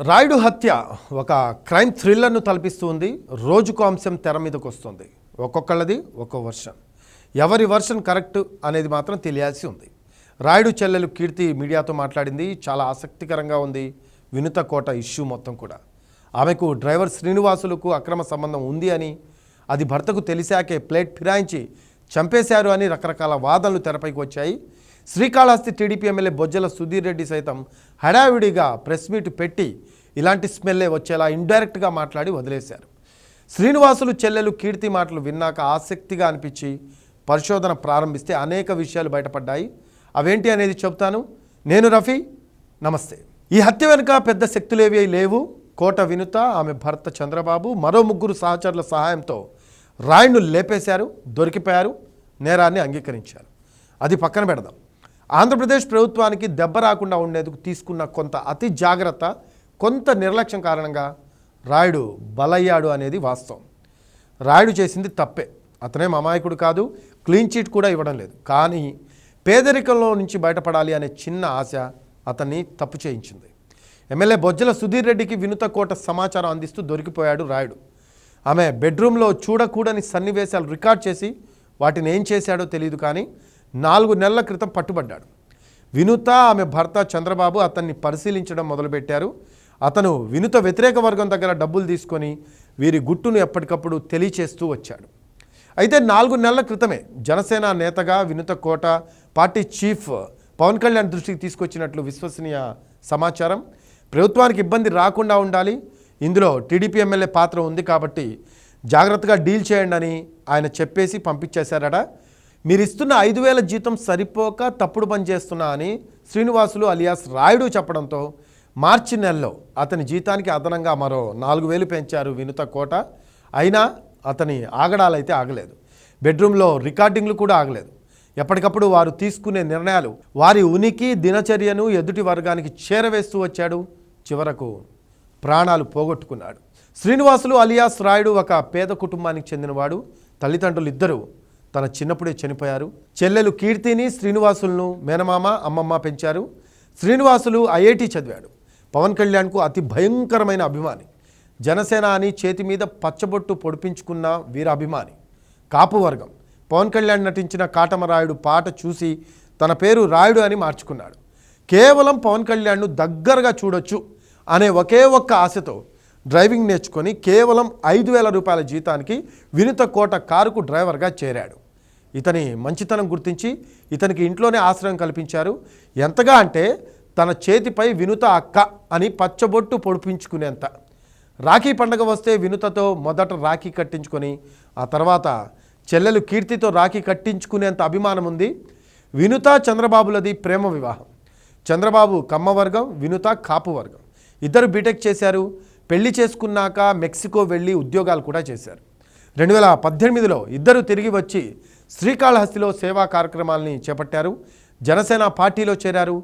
రాయుడు హత్య ఒక క్రైమ్ థ్రిల్లర్ను తలపిస్తుంది రోజుకు అంశం తెర మీదకి వస్తుంది. ఒక్కొక్కళ్ళది ఒక్కో వర్షన్. ఎవరి వర్షన్ కరెక్ట్ అనేది మాత్రం తెలియాల్సి ఉంది. రాయుడు చెల్లెలు కీర్తి మీడియాతో మాట్లాడింది. చాలా ఆసక్తికరంగా ఉంది. వినుత కోట ఇష్యూ మొత్తం కూడా. ఆమెకు డ్రైవర్ శ్రీనివాసులకు అక్రమ సంబంధం ఉంది అని అది భర్తకు తెలిసాకే ప్లేట్ ఫిరాయించి చంపేశారు అని రకరకాల వాదనలు తెరపైకి వచ్చాయి. శ్రీకాళహస్తి టీడీపీ ఎమ్మెల్యే బొజ్జల సుధీర్ రెడ్డి సైతం హడావిడిగా ప్రెస్ మీట్ పెట్టి ఇలాంటి స్మెల్లే వచ్చేలా ఇండైరెక్ట్గా మాట్లాడి వదిలేశారు. శ్రీనివాసులు చెల్లెలు కీర్తి మాటలు విన్నాక ఆసక్తిగా అనిపించి పరిశోధన ప్రారంభిస్తే అనేక విషయాలు బయటపడ్డాయి. అవేంటి అనేది చెప్తాను. నేను రఫీ నమస్తే. ఈ హత్య వెనుక పెద్ద శక్తులేవి లేవు. కోట వినుత ఆమె భర్త చంద్రబాబు మరో ముగ్గురు సహచరుల సహాయంతో రాయుణ్ణు లేపేశారు దొరికిపోయారు నేరాన్ని అంగీకరించారు. అది పక్కన పెడదాం. ఆంధ్రప్రదేశ్ ప్రభుత్వానికి దెబ్బ రాకుండా ఉండేందుకు తీసుకున్న కొంత అతి జాగ్రత్త కొంత నిర్లక్ష్యం కారణంగా రాయుడు బలయ్యాడు అనేది వాస్తవం. రాయుడు చేసింది తప్పే. అతనేం అమాయకుడు కాదు క్లీన్ చీట్ కూడా ఇవ్వడం లేదు. కానీ పేదరికంలో నుంచి బయటపడాలి అనే చిన్న ఆశ అతన్ని తప్పు చేయించింది. ఎమ్మెల్యే బొజ్జల సుధీర్ రెడ్డికి వినుత కోట సమాచారం అందిస్తూ దొరికిపోయాడు రాయుడు. ఆమె బెడ్రూమ్లో చూడకూడని సన్నివేశాలు రికార్డ్ చేసి వాటిని ఏం చేశాడో తెలియదు కానీ నాలుగు నెలల క్రితం పట్టుబడ్డాడు. వినుత ఆమె భర్త చంద్రబాబు అతన్ని పరిశీలించడం మొదలుపెట్టారు. అతను వినుత వ్యతిరేక వర్గం దగ్గర డబ్బులు తీసుకొని వీరి గుట్టును ఎప్పటికప్పుడు తెలియచేస్తూ వచ్చాడు. అయితే నాలుగు నెలల క్రితమే జనసేన నేతగా వినుత కోట పార్టీ చీఫ్ పవన్ కళ్యాణ్ దృష్టికి తీసుకొచ్చినట్లు విశ్వసనీయ సమాచారం. ప్రభుత్వానికి ఇబ్బంది రాకుండా ఉండాలి. ఇందులో టీడీపీ ఎమ్మెల్యే పాత్ర ఉంది కాబట్టి జాగ్రత్తగా డీల్ చేయండి అని ఆయన చెప్పేసి పంపించేశారట. మీరు ఇస్తున్న ఐదు వేల జీతం సరిపోక తప్పుడు పని చేస్తున్నా అని శ్రీనివాసులు అలియాస్ రాయుడు చెప్పడంతో మార్చి నెలలో అతని జీతానికి అదనంగా మరో నాలుగు వేలు పెంచారు వినుత కోట. అయినా అతని ఆగడాలైతే ఆగలేదు. బెడ్రూమ్లో రికార్డింగ్లు కూడా ఆగలేదు. ఎప్పటికప్పుడు వారు తీసుకునే నిర్ణయాలు వారి ఉనికి దినచర్యను ఎదుటి వర్గానికి చేరవేస్తూ వచ్చాడు. చివరకు ప్రాణాలు పోగొట్టుకున్నాడు. శ్రీనివాసులు అలియాస్ రాయుడు ఒక పేద కుటుంబానికి చెందినవాడు. తల్లిదండ్రులు ఇద్దరు తన చిన్నప్పుడే చనిపోయారు. చెల్లెలు కీర్తిని శ్రీనివాసులను మేనమామ అమ్మమ్మ పెంచారు. శ్రీనివాసులు ఐఐటి చదివాడు. పవన్ కళ్యాణ్కు అతి భయంకరమైన అభిమాని. జనసేన అని చేతి మీద పచ్చబొట్టు పొడిపించుకున్న వీరాభిమాని. కాపు వర్గం. పవన్ కళ్యాణ్ నటించిన కాటమరాయుడు పాట చూసి తన పేరు రాయుడు అని మార్చుకున్నాడు. కేవలం పవన్ కళ్యాణ్ను దగ్గరగా చూడొచ్చు అనే ఒకే ఒక్క ఆశతో డ్రైవింగ్ నేర్చుకొని కేవలం ఐదు వేల రూపాయల జీతానికి వినుత కోట కారుకు డ్రైవర్గా చేరాడు. ఇతని మంచితనం గుర్తించి ఇతనికి ఇంట్లోనే ఆశ్రయం కల్పించారు. ఎంతగా అంటే తన చేతిపై వినుత అక్క అని పచ్చబొట్టు పొడిపించుకునేంత. రాఖీ పండగ వస్తే వినుతతో మొదట రాఖీ కట్టించుకొని ఆ తర్వాత చెల్లెలు కీర్తితో రాఖీ కట్టించుకునేంత అభిమానం ఉంది. వినుత చంద్రబాబులది ప్రేమ వివాహం. చంద్రబాబు కమ్మవర్గం వినుత కాపు వర్గం ఇద్దరు బీటెక్ చేశారు. పెళ్ళి చేసుకున్నాక మెక్సికో వెళ్ళి ఉద్యోగాలు కూడా చేశారు. రెండు వేల పద్దెనిమిదిలో ఇద్దరు తిరిగి వచ్చి శ్రీకాళహస్తిలో సేవా కార్యక్రమాలని చేపట్టారు. జనసేన పార్టీలో చేరారు.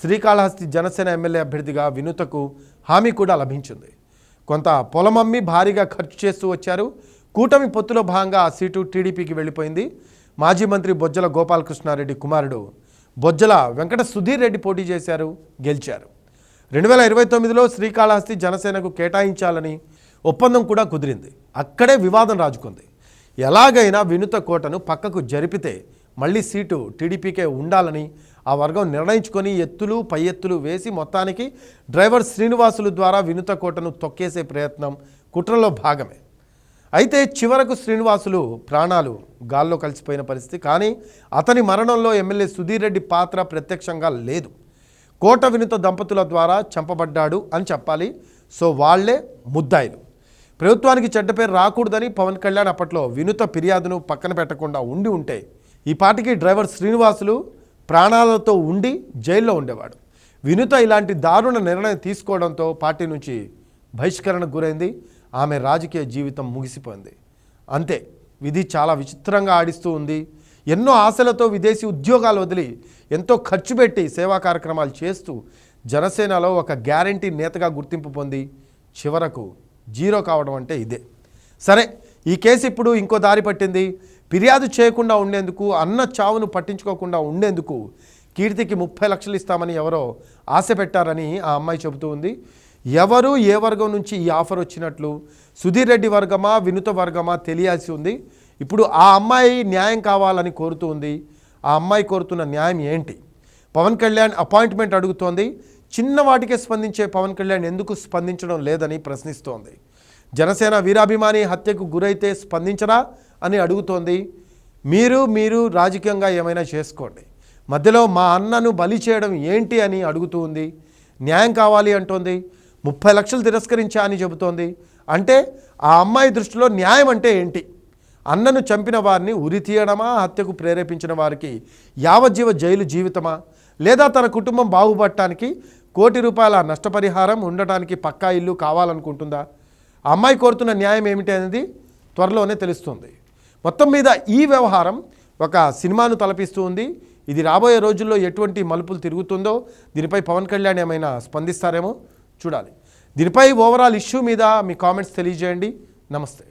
శ్రీకాళహస్తి జనసేన ఎమ్మెల్యే అభ్యర్థిగా వినుతకు హామీ కూడా లభించింది. కొంత పొలమమ్మి భారీగా ఖర్చు చేస్తూ వచ్చారు. కూటమి పొత్తులో భాగంగా ఆ సీటు టీడీపీకి వెళ్ళిపోయింది. మాజీ మంత్రి బొజ్జల గోపాలకృష్ణారెడ్డి కుమారుడు బొజ్జల వెంకట సుధీర్ రెడ్డి పోటీ చేశారు గెలిచారు. రెండు వేల ఇరవై తొమ్మిదిలో శ్రీకాళహస్తి జనసేనకు కేటాయించాలని ఒప్పందం కూడా కుదిరింది. అక్కడే వివాదం రాజుకుంది. ఎలాగైనా వినుత కోటను పక్కకు జరిపితే మళ్ళీ సీటు టీడీపీకే ఉండాలని ఆ వర్గం నిర్ణయించుకొని ఎత్తులు పై ఎత్తులు వేసి మొత్తానికి డ్రైవర్ శ్రీనివాసులు ద్వారా వినుత కోటను తొక్కేసే ప్రయత్నం కుట్రలో భాగమే. అయితే చివరకు శ్రీనివాసులు ప్రాణాలు గాల్లో కలిసిపోయిన పరిస్థితి. కానీ అతని మరణంలో ఎమ్మెల్యే సుధీర్ రెడ్డి పాత్ర ప్రత్యక్షంగా లేదు. కోట వినుత దంపతుల ద్వారా చంపబడ్డాడు అని చెప్పాలి. సో వాళ్ళే ముద్దాయిలు. ప్రభుత్వానికి చెడ్డ పేరు రాకూడదని పవన్ కళ్యాణ్ అప్పట్లో వినుత ఫిర్యాదును పక్కన పెట్టకుండా ఉండి ఉంటే ఈ పాటికి డ్రైవర్ శ్రీనివాసులు ప్రాణాలతో ఉండి జైల్లో ఉండేవాడు. వినుత ఇలాంటి దారుణ నిర్ణయం తీసుకోవడంతో పార్టీ నుంచి బహిష్కరణకు గురైంది. ఆమె రాజకీయ జీవితం ముగిసిపోయింది. అంతే విధి చాలా విచిత్రంగా ఆడిస్తూ ఉంది. ఎన్నో ఆశలతో విదేశీ ఉద్యోగాలు వదిలి ఎంతో ఖర్చు పెట్టి సేవా కార్యక్రమాలు చేస్తూ జనసేనలో ఒక గ్యారంటీ నేతగా గుర్తింపు పొంది చివరకు జీరో కావడం అంటే ఇదే. సరే ఈ కేసు ఇప్పుడు ఇంకో దారి పట్టింది. ఫిర్యాదు చేయకుండా ఉండేందుకు అన్న చావును పట్టించుకోకుండా ఉండేందుకు కీర్తికి ముప్పై లక్షలు ఇస్తామని ఎవరో ఆశ పెట్టారని ఆ అమ్మాయి చెబుతూ ఉంది. ఎవరు ఏ వర్గం నుంచి ఈ ఆఫర్ వచ్చినట్లు? సుధీర్ రెడ్డి వర్గమా వినుత వర్గమా తెలియాల్సి ఉంది. ఇప్పుడు ఆ అమ్మాయి న్యాయం కావాలని కోరుతూ ఉంది. ఆ అమ్మాయి కోరుతున్న న్యాయం ఏంటి? పవన్ కళ్యాణ్ అపాయింట్మెంట్ అడుగుతోంది. చిన్న వాటికే స్పందించే పవన్ కళ్యాణ్ ఎందుకు స్పందించడం లేదని ప్రశ్నిస్తోంది. జనసేన వీరాభిమాని హత్యకు గురైతే స్పందించరా అని అడుగుతోంది. మీరు మీరు రాజకీయంగా ఏమైనా చేసుకోండి. మధ్యలో మా అన్నను బలి చేయడం ఏంటి అని అడుగుతూ ఉంది. న్యాయం కావాలి అంటోంది. ముప్పై లక్షలు తిరస్కరించా అని చెబుతోంది. అంటే ఆ అమ్మాయి దృష్టిలో న్యాయం అంటే ఏంటి? అన్నను చంపిన వారిని ఉరి తీయడమా హత్యకు ప్రేరేపించిన వారికి యావజ్జీవ జైలు జీవితమా? లేదా తన కుటుంబం బాగుపడటానికి కోటి రూపాయల నష్టపరిహారం ఉండటానికి పక్కా ఇల్లు కావాలనుకుంటుందా? ఆ అమ్మాయి కోరుతున్న న్యాయం ఏమిటి అనేది త్వరలోనే తెలుస్తుంది. మొత్తం మీద ఈ వ్యవహారం ఒక సినిమాను తలపిస్తూ ఉంది. ఇది రాబోయే రోజుల్లో ఎటువంటి మలుపులు తిరుగుతుందో దీనిపై పవన్ కళ్యాణ్ ఏమైనా స్పందిస్తారేమో చూడాలి. దీనిపై ఓవరాల్ ఇష్యూ మీద మీ కామెంట్స్ తెలియజేయండి. నమస్తే.